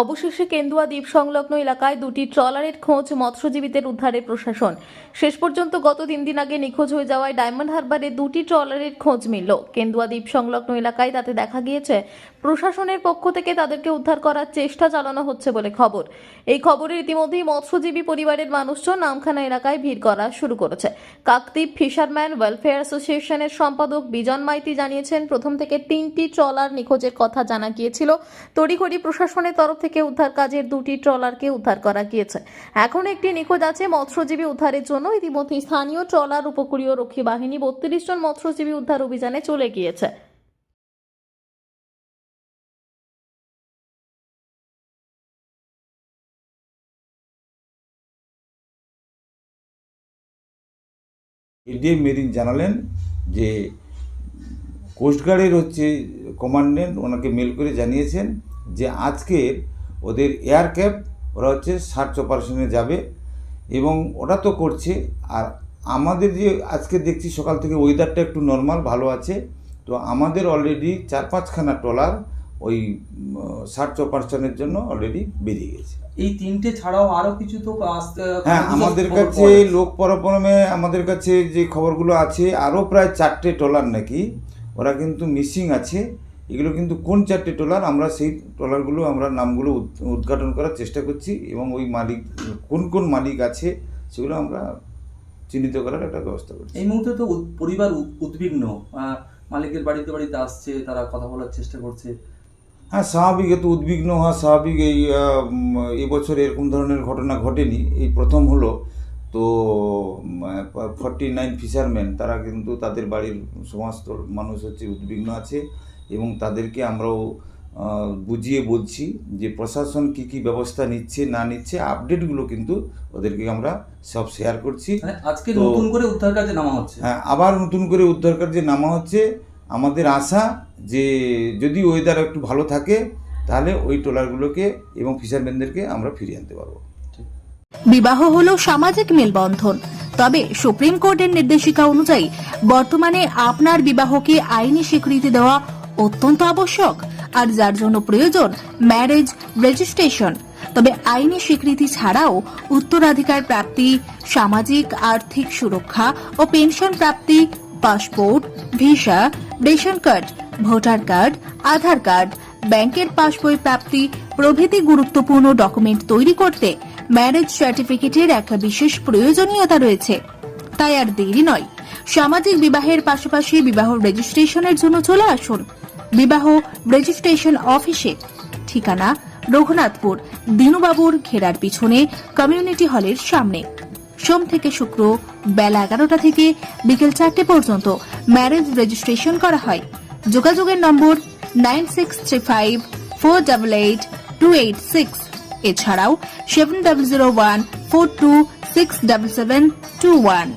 অবশেষে কেন্দুয়া দ্বীপ সংলগ্ন এলাকায় দুটি ট্রলারের খোঁজ মৎস্যজীবীদের উদ্ধারে প্রশাসন। শেষ পর্যন্ত গত তিন দিন আগে নিখোঁজ হয়ে যাওয়ায় ডায়মন্ড হারবারে দুটি ট্রলারের খোঁজ মিলল। কেন্দুয়া দ্বীপ সংলগ্ন এলাকায় তাতে দেখা গিয়েছে প্রশাসনের পক্ষ থেকে তাদেরকে উদ্ধার করার চেষ্টা চালানো হচ্ছে বলে খবর। এই খবরে ইতিমধ্যেই মৎস্যজীবী পরিবারের মানুষজন নামখানা এলাকায় ভিড় করা শুরু করেছে। কাকদ্বীপ ফিশারম্যান ওয়েলফেয়ার অ্যাসোসিয়েশনের সম্পাদক বিজন মাইতি জানিয়েছেন, প্রথম থেকে তিনটি ট্রলার নিখোঁজের কথা জানা গিয়েছিল। তড়িঘড়ি প্রশাসনের তরফ থেকে উদ্ধার কাজের দুটি ট্রলারকে উদ্ধার করা গিয়েছে। এখন একটি নিখোঁজ আছে মৎস্যজীবী উদ্ধারের জন্য। ইতিমধ্যে স্থানীয় ট্রলার উপকূলীয় রক্ষী বাহিনী বত্রিশ জন মৎস্যজীবী উদ্ধার অভিযানে চলে গিয়েছে। এডিএম মেরিন জানালেন যে কোস্টগার্ডের হচ্ছে কমান্ডেন্ট ওনাকে মেল করে জানিয়েছেন যে আজকের ওদের এয়ার ক্যাব ওরা হচ্ছে সার্চ অপারেশনে যাবে এবং ওরা তো করছে। আর আমাদের যে আজকে দেখছি সকাল থেকে ওয়েদারটা একটু নর্মাল ভালো আছে। তো আমাদের অলরেডি চার পাঁচখানা ট্রলার ওই সার্চ অপারেশনের জন্য অলরেডি বেরিয়ে গেছে। এই তিনটে ছাড়াও আরও কিছু তো আসতে হ্যাঁ আমাদের কাছে লোক পরপরমে আমাদের কাছে যে খবরগুলো আছে আরও প্রায় চারটে ট্রলার নাকি ওরা কিন্তু মিসিং আছে। এগুলো কিন্তু কোন চারটে ট্রলার আমরা সেই ট্রলারগুলো আমরা নামগুলো উদ্ঘাটন করার চেষ্টা করছি এবং ওই মালিক কোন কোন মালিক আছে সেগুলো আমরা চিহ্নিত করার একটা ব্যবস্থা করছি। এই মুহূর্তে তো পরিবার উদ- উদ্বিগ্ন। মালিকের বাড়িতে বাড়িতে আসছে তারা কথা বলার চেষ্টা করছে। হ্যাঁ স্বাভাবিক এত উদ্বিগ্ন হওয়া স্বাভাবিক এই এবছর এরকম ধরনের ঘটনা ঘটেনি। এই প্রথম হলো তো ফর্টি নাইন ফিশারম্যান তারা কিন্তু তাদের বাড়ির সমস্ত মানুষ হচ্ছে উদ্বিগ্ন আছে এবং তাদেরকে আমরাও বুঝিয়ে বলছি যে প্রশাসন কি কি ব্যবস্থা নিচ্ছে না নিচ্ছে আপডেটগুলো কিন্তু ওদেরকে আমরা সব শেয়ার করছি। মানে আজকে নতুন করে উদ্ধার কাজে নামা হচ্ছে। হ্যাঁ আবার নতুন করে উদ্ধার কার্যে নামা হচ্ছে। আমাদের আশা যে যদি ওয়েদার একটু ভালো থাকে, তাহলে ওই ট্রলারগুলোকে এবং ফিশারম্যানদেরকে আমরা ফিরিয়ে আনতে পারব। বিবাহ হলো সামাজিক মেলবন্ধন। তবে সুপ্রিম কোর্টের নির্দেশিকা অনুযায়ী বর্তমানে আপনার বিবাহকে আইনি স্বীকৃতি দেওয়া অত্যন্ত আবশ্যক, আর যার জন্য প্রয়োজন ম্যারেজ রেজিস্ট্রেশন তবে আইনি স্বীকৃতি ছাড়াও উত্তরাধিকার প্রাপ্তি, সামাজিক আর্থিক সুরক্ষা ও পেনশন প্রাপ্তি, passport, visa ration card, voter card, Aadhaar card, ব্যাংকের পাসবই প্রাপ্তি, প্রভৃতি গুরুত্বপূর্ণ ডকুমেন্ট তৈরি করতে ম্যারেজ সার্টিফিকেটের একটা বিশেষ প্রয়োজনীয়তা রয়েছে। তাই আর দেরি নয়। সামাজিক বিবাহের পাশাপাশি বিবাহ রেজিস্ট্রেশনের জন্য চলে আসুন। বিবাহ রেজিস্ট্রেশন অফিসে। ঠিকানা রঘুনাথপুর, দিনুবাবুর ঘেরার পিছনে কমিউনিটি হলের সামনে। সোম থেকে শুক্র বেলা এগারোটা থেকে বিকেল চারটে পর্যন্ত ম্যারেজ রেজিস্ট্রেশন করা হয়। যোগাযোগের number nine six three five four double eight two eight six এছাড়াও seven double zero one four two six double seven two one